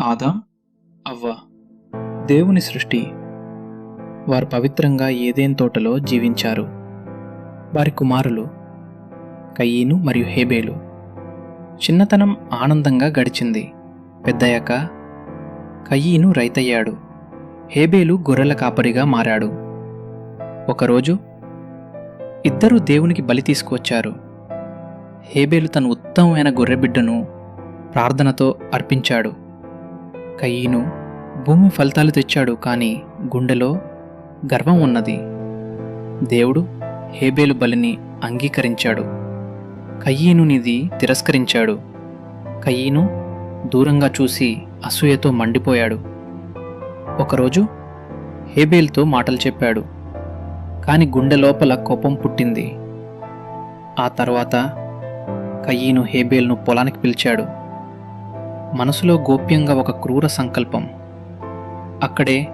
ఆదాం అవ్వ. దేవుని సృష్టి వారు పవిత్రంగా ఏదేన్ తోటలో జీవించారు? వారి కుమారులు కయ్యీను మరియు హేబేలు. చిన్నతనం ఆనందంగా గడిచింది. పెద్దయ్యాక కయ్యీను రైతయ్యాడు. హేబేలు గొర్రెల కాపరిగా మారాడు. ఒకరోజు ఇద్దరూ దేవునికి బలి తీసుకువచ్చారు. హేబేలు తన ఉత్తమమైన గొర్రెబిడ్డను ప్రార్థనతో అర్పించాడు. కయ్యీను భూమి ఫలితాలు తెచ్చాడు కానీ గుండెలో గర్వం ఉన్నది. దేవుడు హేబేలు బలిని అంగీకరించాడు. కయ్యీనునిది తిరస్కరించాడు. కయ్యీను దూరంగా చూసి అసూయతో మండిపోయాడు. ఒకరోజు హేబేల్తో మాటలు చెప్పాడు. కాని గుండె లోపల కోపం పుట్టింది. ఆ తర్వాత కయ్యీను హేబేల్ను పొలానికి పిలిచాడు. మనసులో గోప్యంగా ఒక క్రూర సంకల్పం. అక్కడే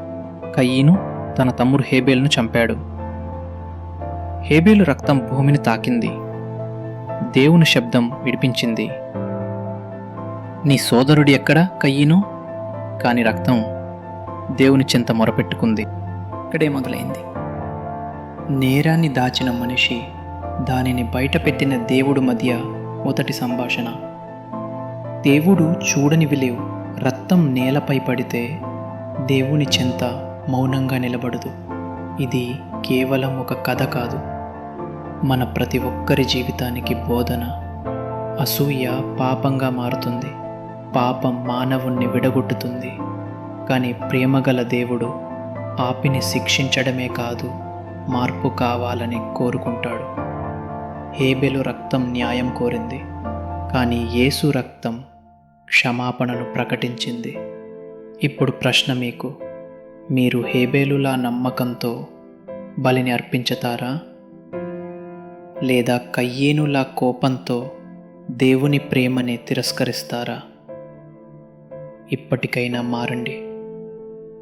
కయ్యీను తన తమ్ముడు హేబేల్ను చంపాడు. హేబేలు రక్తం భూమిని తాకింది. దేవుని శబ్దం విడిపించింది. నీ సోదరుడి ఎక్కడ కయ్యీను కాని రక్తం దేవుని చింత మొరపెట్టుకుంది. ఇక్కడే మొదలైంది. నేరాన్ని దాచిన మనిషి దానిని బయటపెట్టిన దేవుడు మధ్య మొదటి సంభాషణ. దేవుడు చూడనివి లేవు. రక్తం నేలపై పడితే దేవుని చెంత మౌనంగా నిలబడదు. ఇది కేవలం ఒక కథ కాదు. మన ప్రతి ఒక్కరి జీవితానికి బోధన అసూయ పాపంగా మారుతుంది. పాపం మానవుణ్ణి విడగొట్టుతుంది. కానీ ప్రేమగల దేవుడు ఆపిని శిక్షించడమే కాదు మార్పు కావాలని కోరుకుంటాడు. హేబెలు రక్తం న్యాయం కోరింది. కానీ యేసు రక్తం క్షమాపణను ప్రకటించింది. ఇప్పుడు ప్రశ్న మీకు మీరు హేబేలులా నమ్మకంతో బలిని అర్పించతారా? లేదా కయ్యేనులా కోపంతో దేవుని ప్రేమని తిరస్కరిస్తారా? ఇప్పటికైనా మారండి.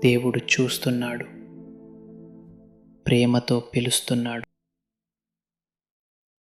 దేవుడు చూస్తున్నాడు. ప్రేమతో పిలుస్తున్నాడు.